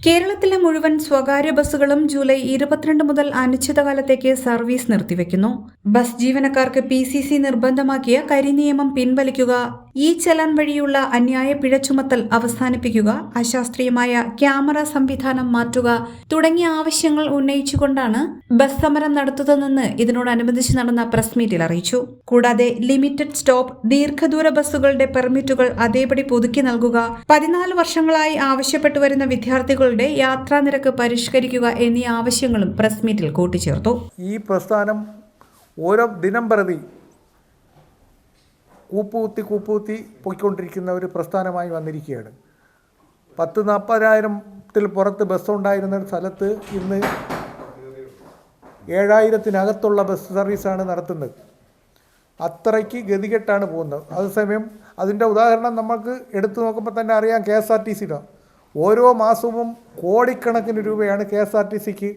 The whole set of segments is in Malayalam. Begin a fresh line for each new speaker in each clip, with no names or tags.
കേരളത്തിലെ മുഴുവൻ സ്വകാര്യ ബസ്സുകളും ജൂലൈ ഇരുപത്തിരണ്ട് മുതൽ അനിശ്ചിതകാലത്തേക്ക് സർവീസ് നിർത്തിവെക്കുന്നു. ബസ് ജീവനക്കാർക്ക് പി നിർബന്ധമാക്കിയ കരിനിയമം പിൻവലിക്കുക ഈ ചലൻ വഴിയുള്ള അന്യായ പിഴ ചുമത്തൽ അവസാനിപ്പിക്കുക അശാസ്ത്രീയമായ ക്യാമറ സംവിധാനം മാറ്റുക തുടങ്ങിയ ആവശ്യങ്ങൾ ഉന്നയിച്ചുകൊണ്ടാണ് ബസ് സമരം നടത്തുന്നതെന്ന് ഇതിനോടനുബന്ധിച്ച് നടന്ന പ്രസ് മീറ്റിൽ അറിയിച്ചു. കൂടാതെ ലിമിറ്റഡ് സ്റ്റോപ്പ് ദീർഘദൂര ബസ്സുകളുടെ പെർമിറ്റുകൾ അതേപടി പുതുക്കി നൽകുക പതിനാല് വർഷങ്ങളായി ആവശ്യപ്പെട്ടു വരുന്ന വിദ്യാർത്ഥികളുടെ യാത്രാ നിരക്ക് പരിഷ്കരിക്കുക എന്നീ ആവശ്യങ്ങളും പ്രസ് മീറ്റിൽ കൂട്ടിച്ചേർത്തു.
ഈ പ്രസ്ഥാനം ഓരോ ദിനം പ്രതി കൂപ്പുകുത്തി കൂപ്പുകുത്തി പോയിക്കൊണ്ടിരിക്കുന്ന ഒരു പ്രസ്ഥാനമായി വന്നിരിക്കുകയാണ്. പത്ത് നാൽപ്പതിനായിരത്തിൽ പുറത്ത് ബസ് ഉണ്ടായിരുന്ന സ്ഥലത്ത് ഇന്ന് ഏഴായിരത്തിനകത്തുള്ള ബസ് സർവീസാണ് നടത്തുന്നത്. അത്രയ്ക്ക് ഗതികെട്ടാണ് പോകുന്നത്. അതേസമയം അതിന്റെ ഉദാഹരണം നമുക്ക് എടുത്തു നോക്കുമ്പോൾ തന്നെ അറിയാം കെ എസ് ആർ ടി സിയിലോ ഓരോ മാസവും കോടിക്കണക്കിന് രൂപയാണ് കെ എസ് ആർ ടി സിക്ക്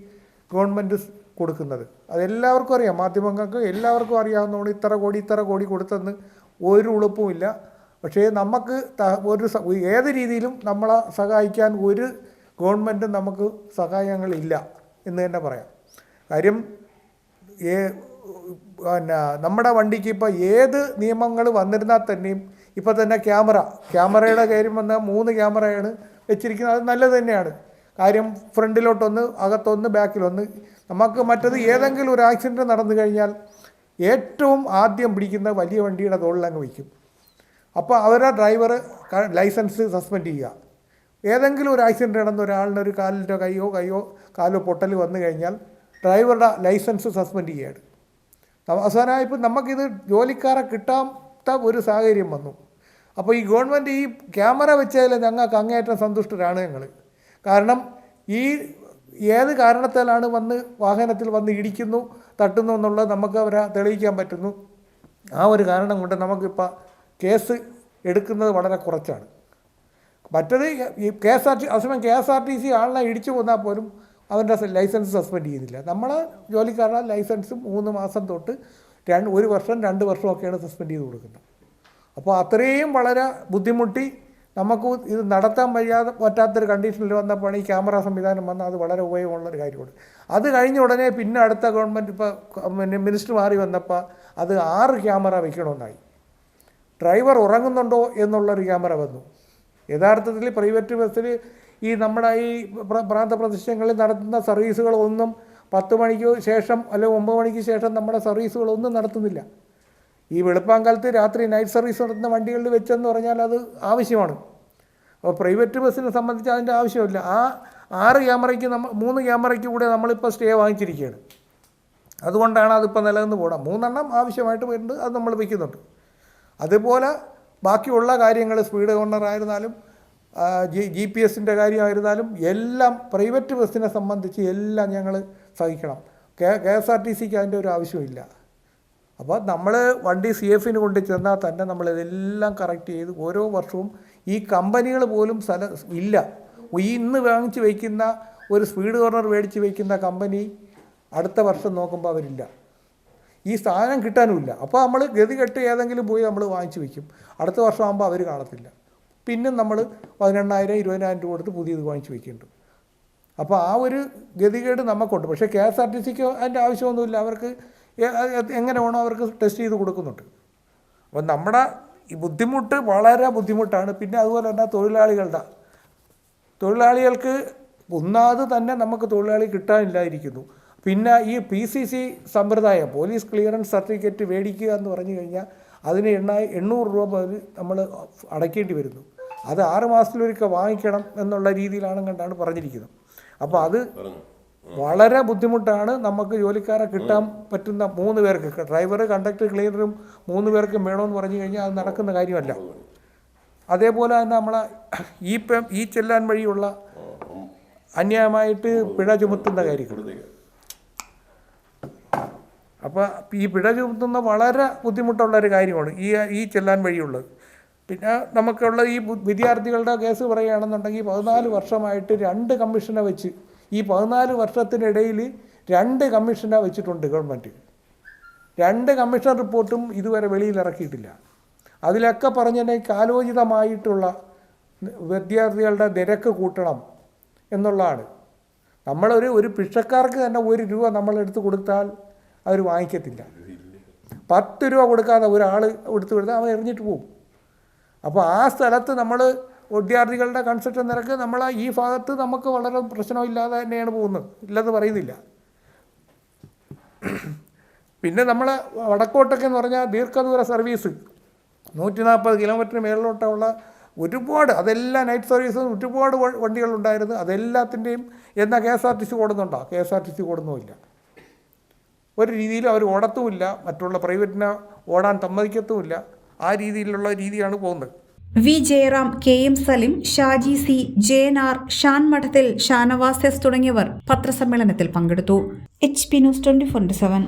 ഗവൺമെന്റ് കൊടുക്കുന്നത്. അതെല്ലാവർക്കും അറിയാം. മാധ്യമങ്ങൾക്ക് എല്ലാവർക്കും അറിയാവുന്നതുകൊണ്ട് ഇത്ര കോടി ഇത്ര കോടി കൊടുത്തെന്ന് ഒരു ഉളുപ്പുമില്ല പക്ഷേ നമുക്ക് ഒരു ഏത് രീതിയിലും നമ്മളെ സഹായിക്കാൻ ഒരു ഗവൺമെന്റും നമുക്ക് സഹായങ്ങളില്ല എന്ന് തന്നെ പറയാം. കാര്യം ഏ പിന്നെ നമ്മുടെ വണ്ടിക്ക് ഇപ്പോൾ ഏത് നിയമങ്ങൾ വന്നിരുന്നാൽ തന്നെയും ഇപ്പോൾ തന്നെ ക്യാമറ. ക്യാമറയുടെ കാര്യം വന്നാൽ മൂന്ന് ക്യാമറയാണ് വെച്ചിരിക്കുന്നത്. അത് നല്ലത് തന്നെയാണ്. കാര്യം ഫ്രണ്ടിലോട്ടൊന്ന് അകത്തൊന്ന് ബാക്കിലൊന്ന്. നമുക്ക് മറ്റത് ഏതെങ്കിലും ഒരു ആക്സിഡന്റ് നടന്നു കഴിഞ്ഞാൽ ഏറ്റവും ആദ്യം പിടിക്കുന്ന വലിയ വണ്ടിയുടെ തോളിലങ്ങ് വയ്ക്കും. അപ്പോൾ അവരെ ഡ്രൈവർ ലൈസൻസ് സസ്പെൻഡ് ചെയ്യുക. ഏതെങ്കിലും ഒരു ആക്സിഡന്റ് നടന്ന ഒരാളിന്റെ ഒരു കാലിന്റെ കൈയോ കൈയോ കാലോ പൊട്ടൽ വന്നു കഴിഞ്ഞാൽ ഡ്രൈവറുടെ ലൈസൻസ് സസ്പെൻഡ് ചെയ്യുകയാണ്. അവസാനമായി നമുക്കിത് ജോലിക്കാരെ കിട്ടാത്ത ഒരു സാഹചര്യം വന്നു. അപ്പോൾ ഈ ഗവൺമെന്റ് ഈ ക്യാമറ വെച്ചതിൽ ഞങ്ങൾക്ക് അങ്ങേയറ്റം സന്തുഷ്ടരാണ് ഞങ്ങൾ. കാരണം ഈ ഏത് കാരണത്താലാണ് വന്ന് വാഹനത്തിൽ വന്ന് ഇടിക്കുന്നു തട്ടുന്നു എന്നുള്ളത് നമുക്ക് അവരെ തെളിയിക്കാൻ പറ്റുന്നു. ആ ഒരു കാരണം കൊണ്ട് നമുക്കിപ്പോൾ കേസ് എടുക്കുന്നത് വളരെ കുറച്ചാണ്. മറ്റത് ഈ കെ എസ് ആർ ടി അതേസമയം K S R T C ആളിനെ ഇടിച്ചു കൊന്നാൽ പോലും അവന്റെ ലൈസൻസ് സസ്പെൻഡ് ചെയ്യുന്നില്ല. നമ്മളെ ജോലിക്കാരുടെ ലൈസൻസ് മൂന്ന് മാസം തൊട്ട് രണ്ട് ഒരു വർഷം രണ്ട് വർഷമൊക്കെയാണ് സസ്പെൻഡ് ചെയ്ത് കൊടുക്കുന്നത്. അപ്പോൾ അത്രയും വളരെ ബുദ്ധിമുട്ടി നമുക്ക് ഇത് നടത്താൻ വയ്യാതെ പറ്റാത്തൊരു കണ്ടീഷനിൽ വന്നപ്പോൾ ഈ ക്യാമറ സംവിധാനം വന്നാൽ അത് വളരെ ഉപയോഗമുള്ളൊരു കാര്യമാണ്. അത് കഴിഞ്ഞ ഉടനെ പിന്നെ അടുത്ത ഗവൺമെന്റ് ഇപ്പോൾ പിന്നെ മിനിസ്റ്റർ മാറി വന്നപ്പോൾ അത് ആറ് ക്യാമറ വയ്ക്കണമെന്നായി ഡ്രൈവർ ഉറങ്ങുന്നുണ്ടോ എന്നുള്ളൊരു ക്യാമറ വന്നു. യഥാർത്ഥത്തിൽ പ്രൈവറ്റ് ബസ്സിൽ ഈ നമ്മുടെ ഈ പ്ര- പ്രാന്തപ്രദേശങ്ങളിൽ നടത്തുന്ന സർവീസുകളൊന്നും പത്ത് മണിക്ക് ശേഷം അല്ലെങ്കിൽ ഒമ്പത് മണിക്ക് ശേഷം നമ്മുടെ സർവീസുകളൊന്നും നടത്തുന്നില്ല. ഈ വെളുപ്പാങ്കാലത്ത് രാത്രി നൈറ്റ് സർവീസ് നടത്തുന്ന വണ്ടികളിൽ വെച്ചെന്ന് പറഞ്ഞാൽ അത് ആവശ്യമാണ്. അപ്പോൾ പ്രൈവറ്റ് ബസ്സിനെ സംബന്ധിച്ച് അതിന്റെ ആവശ്യമില്ല. ആ ആറ് ക്യാമറയ്ക്ക് നമ്മൾ മൂന്ന് ക്യാമറയ്ക്ക് കൂടെ നമ്മളിപ്പോൾ സ്റ്റേ വാങ്ങിച്ചിരിക്കുകയാണ്. അതുകൊണ്ടാണ് അതിപ്പോൾ നിലനിന്ന് പോകണം മൂന്നെണ്ണം ആവശ്യമായിട്ട് വരുന്നുണ്ട് അത് നമ്മൾ വയ്ക്കുന്നുണ്ട് അതുപോലെ ബാക്കിയുള്ള കാര്യങ്ങൾ സ്പീഡ് ആ, ജി ജി പി എസിന്റെ കാര്യമായിരുന്നാലും എല്ലാം പ്രൈവറ്റ് ബസ്സിനെ സംബന്ധിച്ച് എല്ലാം ഞങ്ങൾ സഹിക്കണം. K K S R T സിക്ക് അതിന്റെ ഒരു ആവശ്യമില്ല അപ്പോൾ നമ്മൾ വണ്ടി സി എഫിന് കൊണ്ട് ചെന്നാൽ തന്നെ നമ്മൾ ഇതെല്ലാം കറക്റ്റ് ചെയ്ത് ഓരോ വർഷവും ഈ കമ്പനികൾ പോലും സ്ഥല ഇല്ല. ഈ ഇന്ന് വാങ്ങിച്ച് വയ്ക്കുന്ന ഒരു സ്പീഡ് കോർണർ മേടിച്ച് വയ്ക്കുന്ന കമ്പനി അടുത്ത വർഷം നോക്കുമ്പോൾ അവരില്ല. ഈ സാധനം കിട്ടാനുമില്ല. അപ്പോൾ നമ്മൾ ഗതികെട്ട് ഏതെങ്കിലും പോയി നമ്മൾ വാങ്ങിച്ച് വയ്ക്കും അടുത്ത വർഷം ആകുമ്പോൾ അവർ കാണത്തില്ല. പിന്നെ നമ്മൾ പതിനെണ്ണായിരം ഇരുപതിനായിരം രൂപ കൊടുത്ത് പുതിയത് വാങ്ങിച്ച് വയ്ക്കുന്നുണ്ട് അപ്പോൾ ആ ഒരു ഗതികേട് നമുക്കുണ്ട്. പക്ഷേ കെ എസ് ആർ ടി സിക്ക് അതിന്റെ ആവശ്യമൊന്നുമില്ല. അവർക്ക് എങ്ങനെ വേണോ അവർക്ക് ടെസ്റ്റ് ചെയ്ത് കൊടുക്കുന്നുണ്ട്. അപ്പോൾ നമ്മുടെ ഈ ബുദ്ധിമുട്ട് വളരെ ബുദ്ധിമുട്ടാണ്. പിന്നെ അതുപോലെ തന്നെ തൊഴിലാളികളുടെ തൊഴിലാളികൾക്ക് ഒന്നാത് തന്നെ നമുക്ക് തൊഴിലാളി കിട്ടാനില്ലായിരിക്കുന്നു. പിന്നെ ഈ പി സി സി സമ്പ്രദായം പോലീസ് ക്ലിയറൻസ് സർട്ടിഫിക്കറ്റ് മേടിക്കുക എന്ന് പറഞ്ഞു കഴിഞ്ഞാൽ അതിന് എണ്ണായി എണ്ണൂറ് രൂപ നമ്മൾ അടയ്ക്കേണ്ടി വരുന്നു. അത് ആറ് മാസത്തിലൊരിക്കൽ വാങ്ങിക്കണം എന്നുള്ള രീതിയിലാണ് കണ്ടാണ് പറഞ്ഞിരിക്കുന്നത്. അപ്പോൾ അത് വളരെ ബുദ്ധിമുട്ടാണ് നമുക്ക് ജോലിക്കാരെ കിട്ടാൻ പറ്റുന്ന മൂന്ന് പേർക്ക്. ഡ്രൈവർ കണ്ടക്ടർ ക്ലീനറും മൂന്ന് പേർക്കും വേണമെന്ന് പറഞ്ഞു കഴിഞ്ഞാൽ അത് നടക്കുന്ന കാര്യമല്ല. അതേപോലെ തന്നെ നമ്മളെ ഈ ഈ ചെല്ലാൻ വഴിയുള്ള അന്യായമായിട്ട് പിഴ ചുമത്തുന്ന കാര്യങ്ങൾ. അപ്പോൾ ഈ പിഴ ചുമത്തുന്ന വളരെ ബുദ്ധിമുട്ടുള്ള ഒരു കാര്യമാണ് ഈ ഈ ചെല്ലാൻ വഴിയുള്ളത്. പിന്നെ നമുക്കുള്ള ഈ വിദ്യാർത്ഥികളുടെ കേസ് പറയുകയാണെന്നുണ്ടെങ്കിൽ പതിനാല് വർഷമായിട്ട് രണ്ട് കമ്മീഷനെ വെച്ച് ഈ പതിനാല് വർഷത്തിനിടയിൽ രണ്ട് കമ്മീഷനെ വെച്ചിട്ടുണ്ട് ഗവൺമെന്റ്. രണ്ട് കമ്മീഷൻ റിപ്പോർട്ടും ഇതുവരെ വെളിയിൽ ഇറക്കിയിട്ടില്ല. അതിലൊക്കെ പറഞ്ഞതിനെ കാലോചിതമായിട്ടുള്ള വിദ്യാർത്ഥികളുടെ നിരക്ക് കൂട്ടണം എന്നുള്ളതാണ്. നമ്മളൊരു ഒരു ഭിക്ഷക്കാർക്ക് തന്നെ ഒരു രൂപ നമ്മൾ എടുത്ത് കൊടുത്താൽ അവർ വാങ്ങിക്കത്തില്ല. പത്ത് രൂപ കൊടുക്കാതെ ഒരാൾ എടുത്ത് കൊടുത്താൽ അവൻ എറിഞ്ഞിട്ട് പോകും അപ്പോൾ ആ സ്ഥലത്ത് നമ്മൾ വിദ്യാർത്ഥികളുടെ കൺസെപ്റ്റ് നിരക്ക് നമ്മൾ ഈ ഭാഗത്ത് നമുക്ക് വളരെ പ്രശ്നമില്ലാതെ തന്നെയാണ് പോകുന്നത്. ഇല്ലെന്ന് പറയുന്നില്ല. പിന്നെ നമ്മൾ വടക്കോട്ടൊക്കെ എന്ന് പറഞ്ഞാൽ ദീർഘദൂര സർവീസ് നൂറ്റി നാൽപ്പത് കിലോമീറ്റർ മേളിലോട്ടുള്ള ഒരുപാട് അതെല്ലാം നൈറ്റ് സർവീസും ഒരുപാട് വണ്ടികളുണ്ടായിരുന്നു. അതെല്ലാത്തിന്റെയും എന്നാൽ K S R T C ഓടുന്നുണ്ടോ? K S R T C ഓടുന്നുമില്ല. ഒരു രീതിയിലും അവർ ഓടത്തുമില്ല. മറ്റുള്ള പ്രൈവറ്റിനെ ഓടാൻ സമ്മതിക്കത്തുമില്ല. ആ രീതിയിലുള്ള രീതിയാണ് പോകുന്നത്.
V Jayaram K M Salim Shaji C J R Shan Madathil Shanavas S തുടങ്ങിയവർ പത്രസമ്മേളനത്തിൽ പങ്കെടുത്തു. H P news twenty four seven.